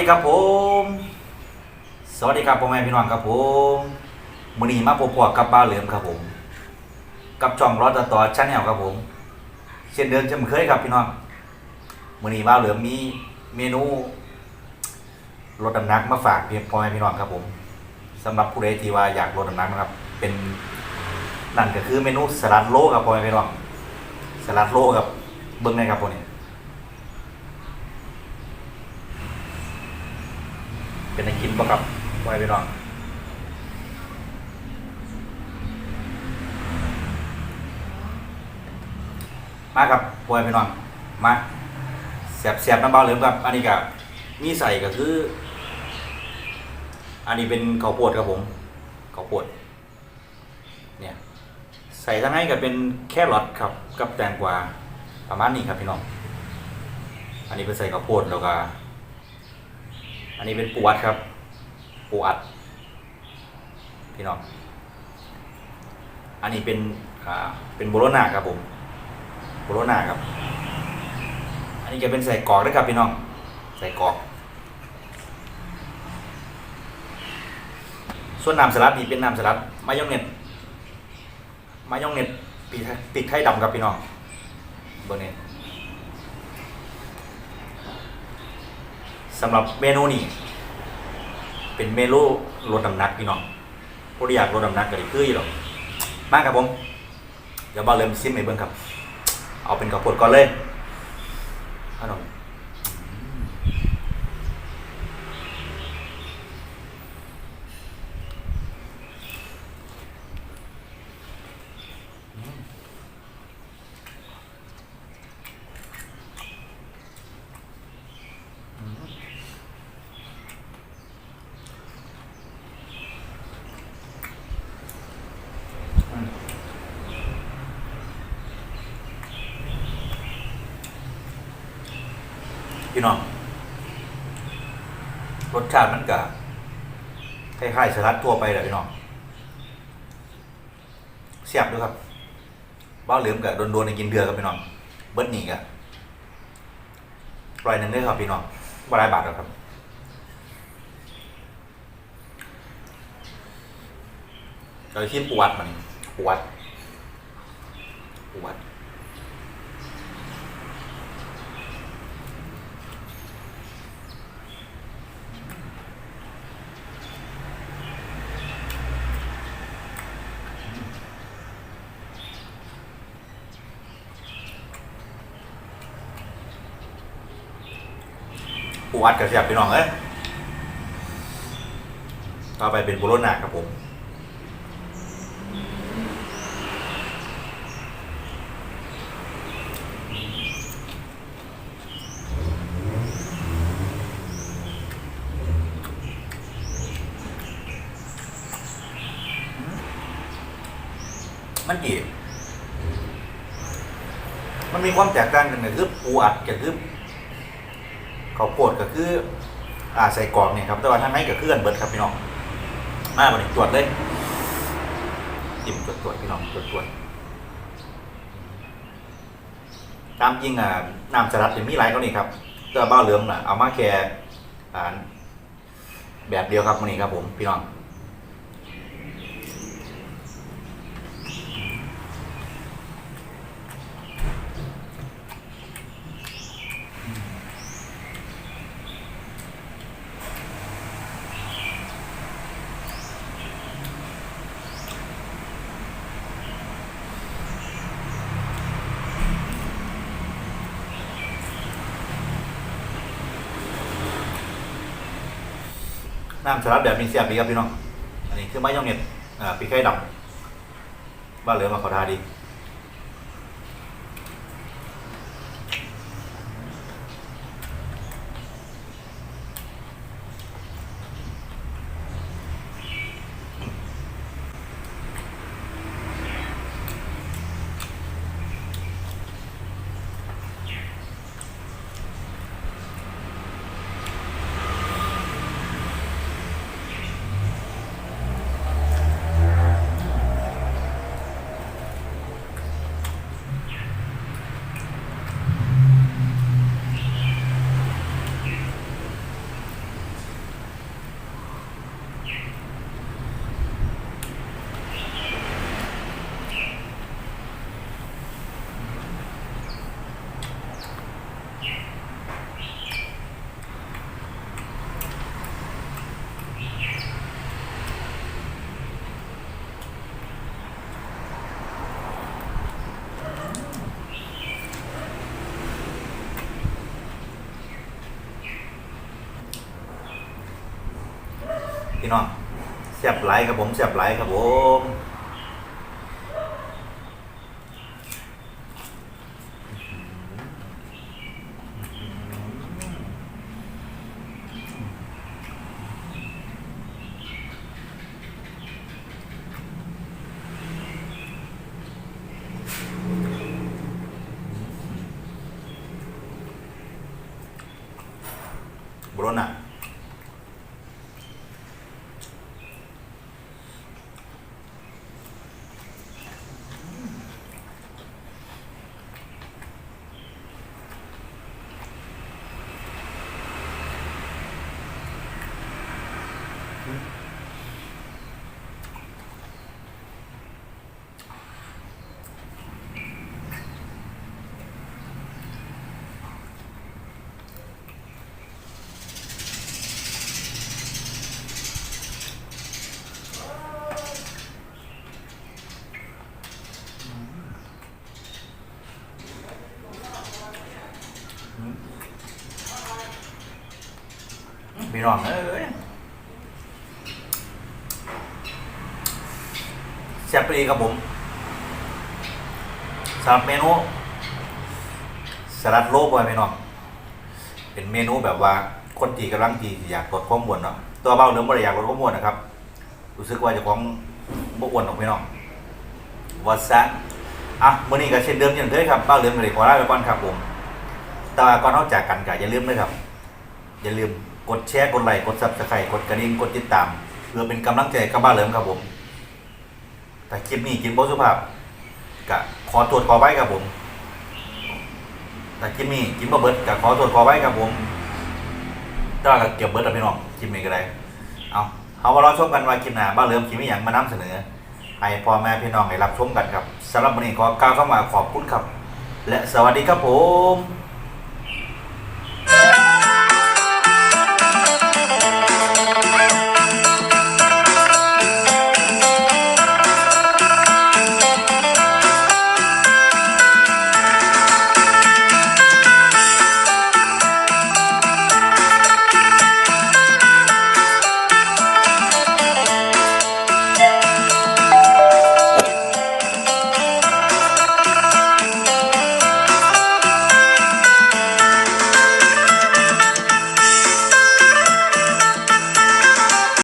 สวัสดีครับผม สวัสดีครับพ่อแม่พี่น้องครับผมมือนีมาพบกับบ้าเหลิมครับผม กับช่องรอตต่อชาแนลครับผม เช่นเดิมเช่นเคยครับพี่น้องมือนีบ้าเหลิมมีเมนูลดน้ำหนักมาฝากพี่พ่อแม่พี่น้องครับผมสำหรับผู้ใดที่ว่าอยากลดน้ำหนักนะครับ เป็นนั่นก็คือเมนูสลัดโลครับพ่อแม่พี่น้องสลัดโลครับเบิ้งได้ครับพวกนี้ เป็นในกินบ่ครับไว้ไปลองมาครับปล่อยไปนอนมาเสียบเสียบน้ำเบาเหลืองครับ อันนี้ก็มีใส่ก็คือ อันนี้เป็นข้าวโพดครับผมข้าวโพดเนี่ยใส่ทั้งให้ก็เป็นแครอทครับ กับแตงกวาประมาณนี้ครับพี่น้อง อันนี้เป็นใส่ข้าวโพดแล้วก็ อันนี้เป็นปูอัดครับ ปูอัด พี่น้อง อันนี้เป็นอ่าเป็นโบโลนาครับผม โบโลนาครับ อันนี้จะเป็นใส่กรอกด้วยครับพี่น้อง ใส่กรอก ส่วนน้ำสลัดนี่เป็นน้ำสลัดมายองเนตมายองเนตปีกไทยปีกไทยดำครับพี่น้องเบอร์นี้ สำหรับเมนูนี้เป็นเมนูลดน้ำหนักพี่น้องผู้ที่อยากลดน้ำหนักก็ได้คืออยู่หรอกมากครับผมเดี๋ยวบอลเริ่มซิมให้เบิ่งครับ เอาเป็นข้าวโพดก่อนเลยขนม พี่น้องรสชาติมันก็คล้ายๆสลัดทั่วไปแหละพี่น้องเสียบด้วยครับบ้าเหลือมกับโดนๆในกินเดือครับพี่น้องเบิ้ลนี่กะร้อยหนึ่งได้ครับพี่น้องบรายบาทครับ เราที่ปวดมันปวดปวด ปวดกับเสียบพี่น้องเอ้ยต่อไปเป็นโบโลนาครับผมมันกี่มันมีความแตกต่างกันก็คือปูอัดกับคือ ข้าวโพดก็คืออ่าใส่กรองเนี่ยครับแต่ว่าทางในก็คือกันเบิดครับพี่น้องมาบันตรวจเลยจิ้มตรวจตรวจพี่น้องตรวจตรวจตามจริงอะน้ำสลัดจะมีหลายกว่านี้ครับก็เบ้าเหลืองน่ะเอามาแค่อ่าแบบเดียวครับวันนี้ครับผมพี่น้อง น้ำสลัดแบบมีเสียบดีครับพี่น้อง อันนี้คือไม้ยองเน็ตอ่าปีกไข่ดำบ้านเหลือมาขอทาดี น้องแซ่บหลครับผมแซ่บไหลครับผมบรน่ะ เอ้ย แซ่บไปดีครับผมสำหรับเมนูสลัดโลบอยพี่นองเป็นเมนูแบบว่าคนที่กำลังที่อยากลดความอ้วนเนาะตัวเบาเรื่องบ่ได้อยากลดความอ้วนนะครับรู้สึกว่าจะของบ่อ้วนของพี่นองวัดซะอะมื้อนี้ก็เช่นเดิมเช่นเคยครับเบ้าเรื่องเลยขอลาไปก่อนครับผมแต่ว่าก่อนนอกจากกันก็อย่าลืมนะครับอย่าลืมกดแชร์กดไลค์กดซับสไครต์กดกระดิ่งกดติดตาม เพื่อเป็นกำลังใจกับบ้าเหลิมครับผม แต่คลิปนี้กินบ่สุภาพก็ขอตรวจขอไว้ครับผมแต่คลิปนี้กินบ่เบิดก็ขอตรวจขอไว้ครับผมถ้าก็เก็บเบิดแล้วพี่น้องคลิปนี้ก็ได้เอาเอามาลองชมกันว่าคลิปหน้าบ้านเหลิมคลิปนี้อย่างมานำเสนอให้พ่อแม่พี่น้องได้รับชมกันครับสำหรับวันนี้ขอกล่าวเข้ามาขอบคุณครับ และสวัสดีครับผม